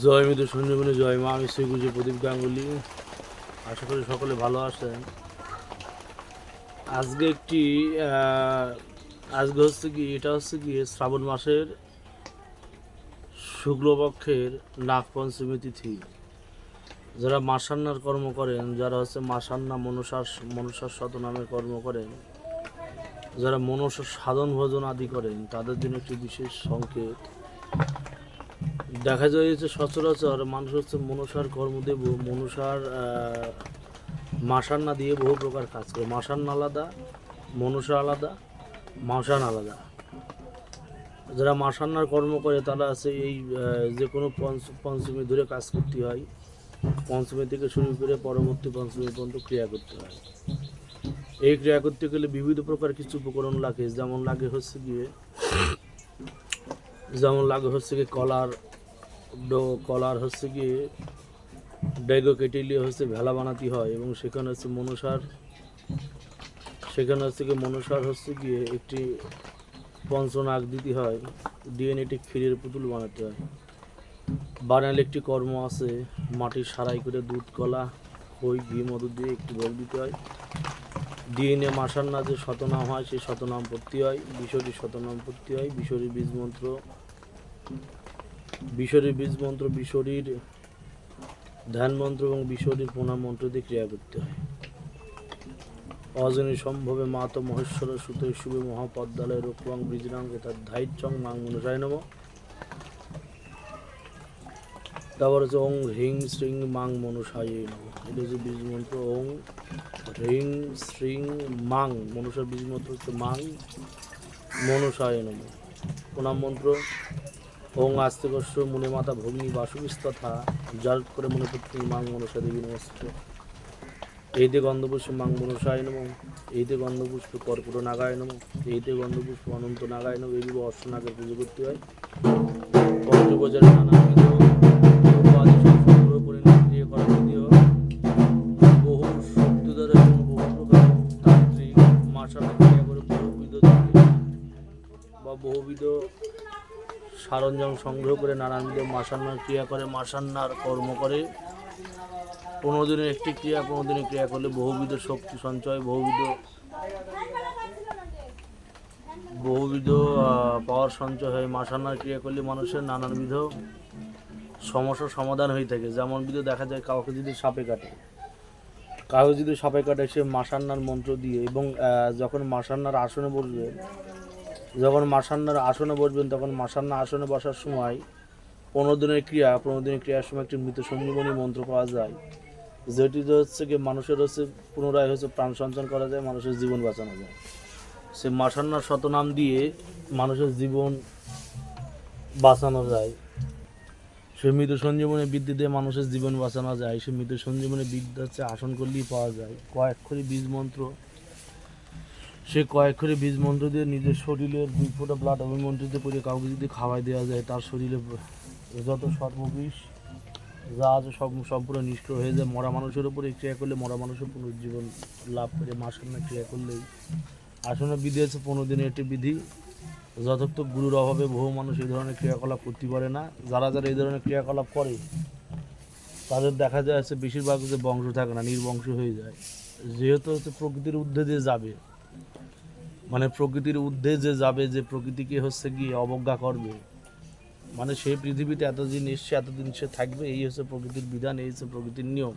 জয় মিত্র সঞ্জীবনী, জয় মা আমি শ্রী গুজে প্রদীপ গাঙ্গুলি। আশা করি সকলে ভালো আছেন। আজকে একটি আজকে হচ্ছে কি, এটা হচ্ছে কি, শ্রাবণ মাসের শুক্লপক্ষের নাগ পঞ্চমী তিথি। যারা মাসান্নার কর্ম করেন, যারা হচ্ছে মাসান্না মনসার মনসার শত নামে কর্ম করেন, যারা মনসার সাধন ভোজন আদি করেন, তাদের জন্য একটি বিশেষ সংকেত। দেখা যায় যে সচরাচর মানুষ হচ্ছে মনসার কর্মদেব মনসার মাসান্না দিয়ে বহু প্রকার কাজ করে। মাসান আলাদা, মনসা আলাদা মাসান আলাদা। যারা মাসান্নার কর্ম করে, তারা আছে এই যে কোনো পঞ্চ পঞ্চমী ধরে কাজ করতে হয়। পঞ্চমী থেকে শুরু করে পরবর্তী পঞ্চমী পর্যন্ত ক্রিয়া করতে হয়। এই ক্রিয়া করতে গেলে বিবিধ প্রকার কিছু উপকরণ লাগে। যেমন লাগে হচ্ছে গিয়ে যেমন লাগে হচ্ছে কি কলার কলার হচ্ছে কি, ডেগো কেটে হচ্ছে ভেলা বানাতে হয় এবং সেখানে হচ্ছে মনসার, সেখানে হচ্ছে কি মনসার হচ্ছে গিয়ে একটি পঞ্চনাগ দিতে হয় একটি ক্ষীরের পুতুল বানাতে হয়। বানালে একটি কর্ম আছে, মাটির সারাই করে দুধ, কলা, খই, ঘি, মধু দিয়ে একটি ভোগ দিতে হয়। নিয়ে মাসার না যে শতনাম হয়, সেই শতনাম পড়তে হয় বিশরী শতনাম পড়তে হয় বিশরী বীজ মন্ত্র বিশরী বীজ মন্ত্র, বিশরীর ধ্যান মন্ত্র এবং বিশরীর প্রণাম মন্ত্র দিয়ে ক্রিয়া করতে হয়। অজনী সম্ভবে মাত মহেশ্বর সুত শুভে মহাপদ্মালয় রূপং বীজরাঙ্গ তার ধাইচং মাং মনুষায় নম। তারপর হচ্ছে ওং হ্রিং শ্রিং মাং মনুষায় নম। এটা হচ্ছে বীজ মন্ত্র, ওং হ্রিং শ্রিং মাং মনুষার বীজ মন্ত্র হচ্ছে মাং মনুষায় নম। প্রণাম মন্ত্র ওং আস্তিকস্য মুনে মাতা ভগ্নী বাসুবিস্তথা যার করে মনে পত্নী মাং মনসা দেবী নমস্ত এইতে গন্ধপুষ্প মাং মনসায় নম, এইতে গন্ধপুষ্প কর্কট নাগায় নম, এইতে গন্ধপুষ্প অনন্ত নাগায় নম, এই অশ্বনাগের পুজো করতে হয়। পঞ্চবজারে নানা বহুবিধ সরঞ্জাম সংগ্রহ করে নানানবিধ মাসান্নার ক্রিয়া করে, মাসান্নার কর্ম করে। পনেরো দিনের একটি ক্রিয়া, পনেরো দিনের ক্রিয়া করলে বহুবিধ শক্তি সঞ্চয়, বহুবিধ বহুবিধ পাওয়ার সঞ্চয় হয়। মাসান্নার ক্রিয়া করলে মানুষের নানানবিধ সমস্যার সমাধান হয়ে থাকে। যেমন বিধ দেখা যায়, কাউকে যদি সাপে কাটে, কাউকে যদি সাপে কাটে, সে মাসান্নার মন্ত্র দিয়ে এবং যখন মাসান্নার আসনে বসবে যখন মাসান্নার আসনে বসবেন, তখন মাসান্না আসনে বসার সময় পনেরো দিনের ক্রিয়া, পনেরো দিনের ক্রিয়ার সময় একটি মৃত সঞ্জীবনী মন্ত্র পাওয়া যায়। যেটি হচ্ছে কি, মানুষের হচ্ছে পুনরায় হচ্ছে প্রাণ সঞ্চয় করা যায়, মানুষের জীবন বাঁচানো যায়। সে মাসান্নার শতনাম দিয়ে মানুষের জীবন বাঁচানো যায়। সে মৃত সঞ্জীবনী বিদ্যা দিয়ে মানুষের জীবন বাঁচানো যায়। সে মৃত সঞ্জীবনী বিদ্যা হচ্ছে আসন করলেই পাওয়া যায়। কয়েক বীজ মন্ত্র সে কয়েক বীজ মন্ত্র দিয়ে নিজের শরীরের দুই ফোঁটা ব্লাড অভিমন্ত্রিত করে কাউকে যদি খাওয়াই দেওয়া যায়, তার শরীরে যত সর্ববিষ যা আছে সব সম্পূর্ণ নিষ্ক্রিয় হয়ে যায়। মরা মানুষের উপরে ক্রিয়া করলে মরা মানুষের পুনর্জীবন লাভ করে মাসান্না ক্রিয়া করলেই। আসলে বিধি আছে পনেরো দিনের একটি বিধি। যথার্থ গুরুর অভাবে বহু মানুষ এই ধরনের ক্রিয়াকলাপ করতে পারে না। যারা যারা এই ধরনের ক্রিয়াকলাপ করে, তাদের দেখা যায় আছে বেশিরভাগ যে বংশ থাকে না, নির্বংশ হয়ে যায়। যেহেতু হচ্ছে প্রকৃতির ঊর্ধ্বে দিয়ে যাবে মানে প্রকৃতির ঊর্ধ্বে যে যাবে যে প্রকৃতিকে হচ্ছে গিয়ে অবজ্ঞা করবে। মানে সেই পৃথিবীতে এতদিন এসছে, এতদিন সে থাকবে, এই হচ্ছে প্রকৃতির বিধান, এই হচ্ছে প্রকৃতির নিয়ম।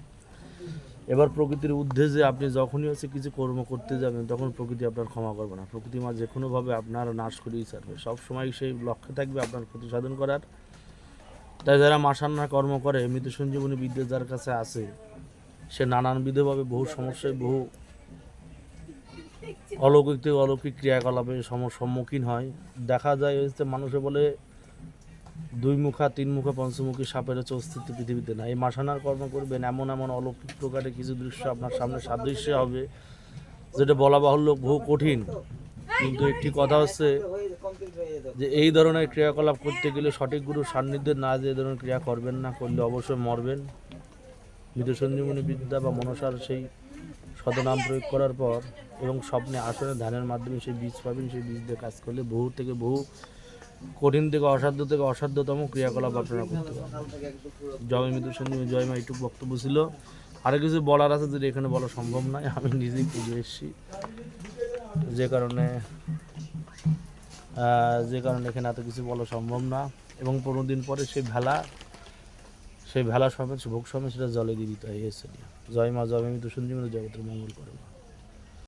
এবার প্রকৃতির ঊর্ধ্বে যে আপনি যখনই হচ্ছে কিছু কর্ম করতে যাবেন, তখন প্রকৃতি আপনার ক্ষমা করবে না। প্রকৃতি মা যে কোনোভাবে আপনার নাশ করেই ছাড়বে। সবসময় সেই লক্ষ্যে থাকবে আপনার ক্ষতি সাধন করার। তাই যারা মাসান্না কর্ম করে মৃত সঞ্জীবনী বিদ্যা যার কাছে আছে, সে নানান নানানবিধভাবে বহু সমস্যায়, বহু অলৌকিক থেকে অলৌকিক ক্রিয়াকলাপের সম- সম্মুখীন হয়। দেখা যায় হচ্ছে মানুষে বলে, দুই মুখা, তিন মুখা, পঞ্চমুখী সাপের হচ্ছে অস্তিত্ব পৃথিবীতে না এই মাসানার কর্ম করবেন এমন এমন অলৌকিক প্রকারের কিছু দৃশ্য আপনার সামনে সাদৃশ্য হবে, যেটা বলা বাহুল্য বহু কঠিন। কিন্তু একটি কথা হচ্ছে যে, এই ধরনের ক্রিয়াকলাপ করতে গেলে সঠিক গুরু সান্নিধ্যে না যে, এই ধরনের ক্রিয়া করবেন না, করলে অবশ্যই মরবেন। মৃত সঞ্জীবনী বিদ্যা বা মনসার সেই শতনাম প্রয়োগ করার পর এবং স্বপ্নে আসলে ধ্যানের মাধ্যমে সেই বীজ পাবেন, সেই বীজ দিয়ে কাজ করলে বহু থেকে বহু কঠিন থেকে অসাধ্য থেকে অসাধ্যতম ক্রিয়াকলাপ আপনারা করতে পারেন জয় মৃত্যু সঞ্জীবী জয় মা, এইটুকু বক্তব্য ছিল। আরও কিছু বলার আছে যদি এখানে বলা সম্ভব নয়, আমি নিজেই পুজো এসেছি। যে কারণে যে কারণে এখানে এত কিছু বলা সম্ভব না। এবং পনেরো দিন পরে সেই ভেলা সেই ভেলা সমেত ভোগ সমেত সেটা জলে দিয়ে দিতে হয় এসে জয় মা, জয় আমি তো সুন্দর জগতের মঙ্গল করে মা।